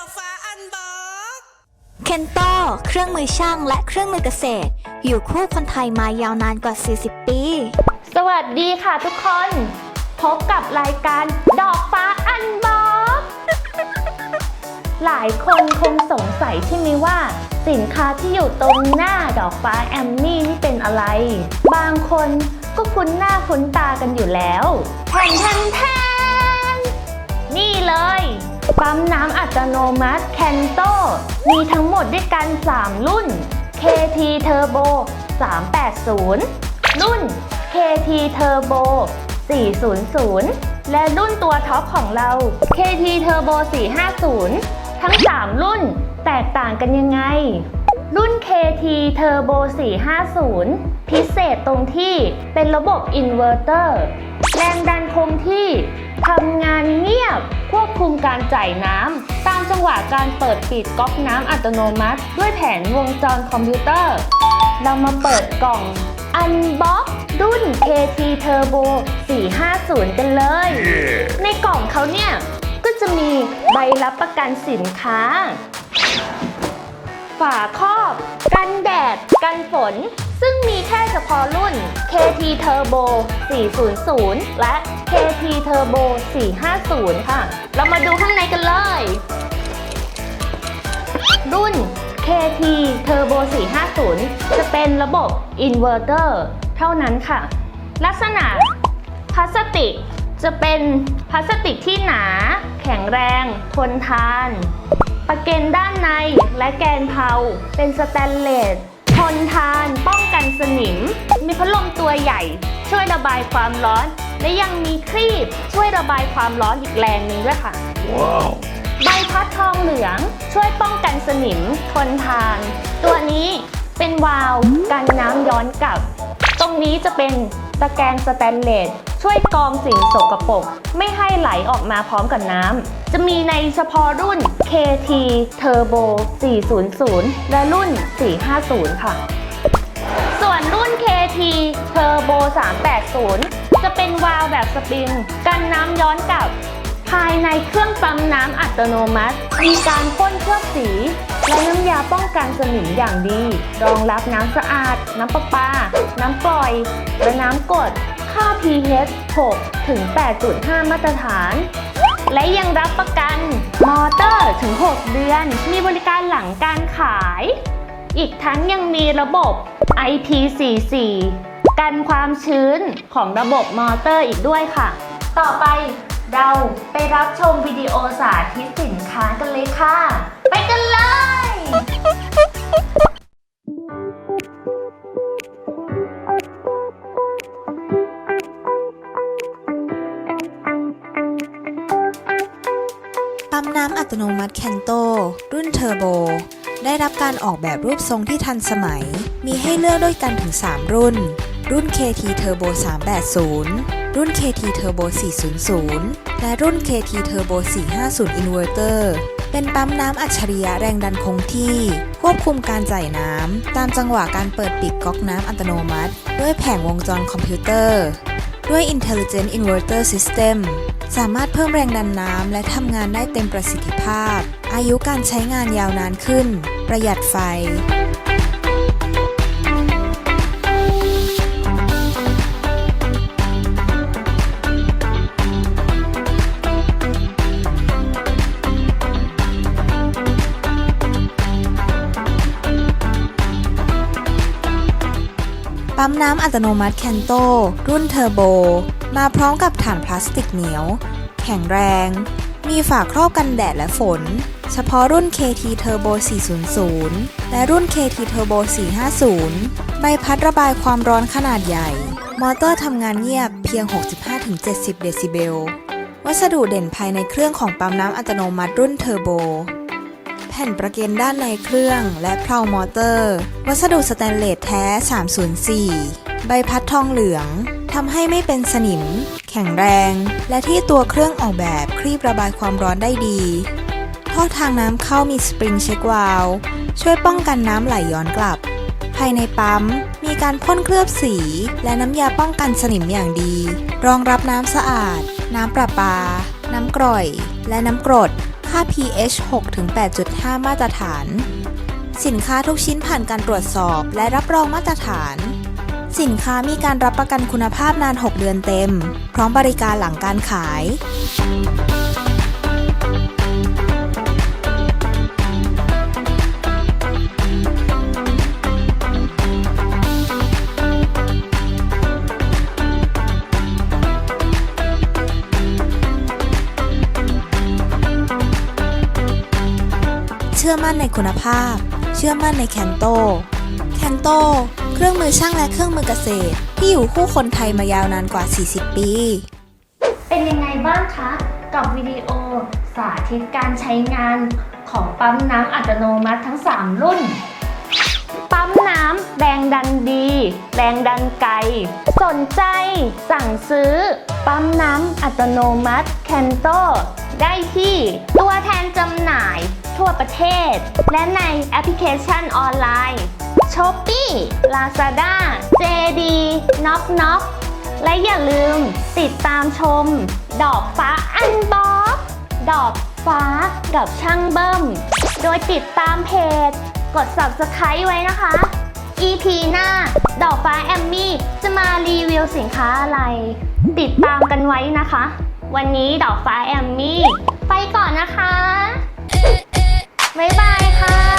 อกฟ้าอันบอกเคนโตเครื่องมือช่างและเครื่องมือเกษตร อยู่คู่คนไทยมายาวนานกว่า 40 ปี สวัสดีค่ะทุกคน พบกับรายการดอกฟ้าอันบอกหลายคนคงสงสัยใช่ไหมว่า สินค้าที่อยู่ตรงหน้าดอกฟ้าแอมมี่นี่เป็นอะไร บางคนก็คุ้นหน้าคุ้นตากันอยู่แล้วแทนแทนแทนนี่เลย ปั๊มน้ำอัตโนมัติแคนโตมีทั้งหมดด้วยกัน 3 รุ่น KT Turbo 380 รุ่น KT Turbo 400 และรุ่นตัวท็อปของเรา KT Turbo 450 ทั้ง 3 รุ่นแตกต่างกันยังไง รุ่น KT Turbo 450 พิเศษตรงที่เป็นระบบอินเวอร์เตอร์ แรงดันคงที่ ทำงานเงียบ ควบคุมการจ่ายน้ำ ตามจังหวะการเปิดปิดก๊อกน้ำอัตโนมัติ ด้วยแผนวงจรคอมพิวเตอร์ เรามาเปิดกล่อง Unbox รุ่น KT Turbo 450 กันเลยในกล่องเขาเนี่ย ก็จะมีใบรับประกันสินค้า ฝาครอบ กันแดด กันฝนซึ่ง มีแค่เฉพาะรุ่น KT Turbo 400 และ KT Turbo 450 ค่ะ เรามาดูข้างในกันเลย รุ่น KT Turbo 450 จะเป็นระบบอินเวอร์เตอร์เท่านั้นค่ะ ลักษณะพลาสติกจะเป็นพลาสติกที่หนา แข็งแรง ทนทาน ประเกนด้านในและแกนเพาเป็นสแตนเลส ทนทาน สนิม มีพัดลมตัวใหญ่ ช่วยระบายความร้อน และยังมีครีบช่วยระบายความร้อนอีกแรงหนึ่งด้วยค่ะใบพัดทองเหลืองช่วยป้องกันสนิมทนทาน ตัวนี้เป็นวาล์วกันน้ำย้อนกลับ ตรงนี้จะเป็นตะแกรงสแตนเลสช่วยกรองสิ่งสกปรกไม่ให้ไหลออกมาพร้อมกับน้ำ จะมีในเฉพาะรุ่น KT Turbo 400 และรุ่น 450 ค่ะส่วน AT Turbo 380 จะเป็นวาล์วแบบสปริง กันน้ำย้อนกลับ ภายในเครื่องปั๊มน้ำอัตโนมัติ มีการพ่นเคลือบสี และน้ำยาป้องกันสนิมอย่างดี รองรับน้ำสะอาด น้ำประปา น้ำกร่อย และน้ำกด ค่า pH 6 ถึง 8.5 มาตรฐาน และยังรับประกัน มอเตอร์ถึง 6 เดือน มีบริการหลังการขาย อีกทั้งยังมีระบบ IP44 กันความชื้นของระบบมอเตอร์อีกด้วยค่ะ ต่อไปเราไปรับชมวิดีโอสาธิตสินค้ากันเลยค่ะ ไปกันเลยปั๊มน้ำอัตโนมัติแคนโตรุ่นเทอร์โบ ได้รับการออกแบบรูปทรงที่ทันสมัย มีให้เลือกด้วยกันถึง 3 รุ่น รุ่น KT Turbo 380 รุ่น KT Turbo 400 และรุ่น KT Turbo 450 Inverter เป็นปั๊มน้ำอัจฉริยะแรงดันคงที่ ควบคุมการจ่ายน้ำ ตามจังหวะการเปิดปิดก๊อกน้ำอัตโนมัติ ด้วยแผงวงจรคอมพิวเตอร์ ด้วย Intelligent Inverter System สามารถเพิ่มแรงดันน้ำและทำงานได้เต็มประสิทธิภาพ อายุการใช้งานยาวนานขึ้น ประหยัดไฟ ปั๊มน้ำอัตโนมัติแคนโตรุ่นเทอร์โบ มาพร้อมกับฐานพลาสติกเหนียว แข็งแรง มีฝาครอบกันแดดและฝน เฉพาะรุ่น KT Turbo 400 และรุ่น KT Turbo 450 ใบพัดระบายความร้อนขนาดใหญ่ มอเตอร์ทำงานเงียบเพียง 65-70 เดซิเบล วัสดุเด่นภายในเครื่องของปั๊มน้ำอัตโนมัติรุ่นเทอร์โบ แผ่นประเก็นด้านในเครื่องและเพลามอเตอร์ วัสดุสแตนเลสแท้ 304 ใบพัดทองเหลือง ทำให้ไม่เป็นสนิม แข็งแรง และที่ตัวเครื่องออกแบบคลีบระบายความร้อนได้ดีท่อทางน้ำเข้ามีสปริงเช็ควาลช่วยป้องกันน้ำไหลย้อนกลับ ภายในปั๊ม มีการพ่นเคลือบสี และน้ำยาป้องกันสนิมอย่างดี รองรับน้ำสะอาด น้ำประปา น้ำกร่อย และน้ำกรด ค่า pH 6-8.5 มาตรฐาน สินค้าทุกชิ้นผ่านการตรวจสอบและรับรองมาตรฐาน สินค้ามีการรับประกันคุณภาพนาน 6 เดือนเต็ม พร้อมบริการหลังการขาย เชื่อมั่นในคุณภาพ เชื่อมั่นในแคนโต แคนโต เครื่องมือช่างและเครื่องมือเกษตร ที่อยู่คู่คนไทยมายาวนานกว่า 40 ปี เป็นยังไงบ้างคะ กับวิดีโอ สาธิตการใช้งานของปั๊มน้ำอัตโนมัติทั้ง 3 รุ่น ปั๊มน้ำแรงดันดี แรงดันไกล สนใจ สั่งซื้อ ปั๊มน้ำอัตโนมัติแคนโตได้ที่ ตัวแทนจำหน่ายทั่วประเทศ และในแอปพลิเคชันออนไลน์ ช้อปปี้ ลาซาด้า เจดีน็อกน็อกและอย่าลืมติดตามชม ดอกฟ้าอันบ็อกดอกฟ้ากับช่างเบิ้ม โดยติดตามเพจ กด subscribe ไว้นะคะ EP หน้า ดอกฟ้าแอมมี่ จะมารีวิวสินค้าอะไร ติดตามกันไว้นะคะ วันนี้ดอกฟ้าแอมมี่ ไปก่อนนะคะ บ๊ายบายค่ะ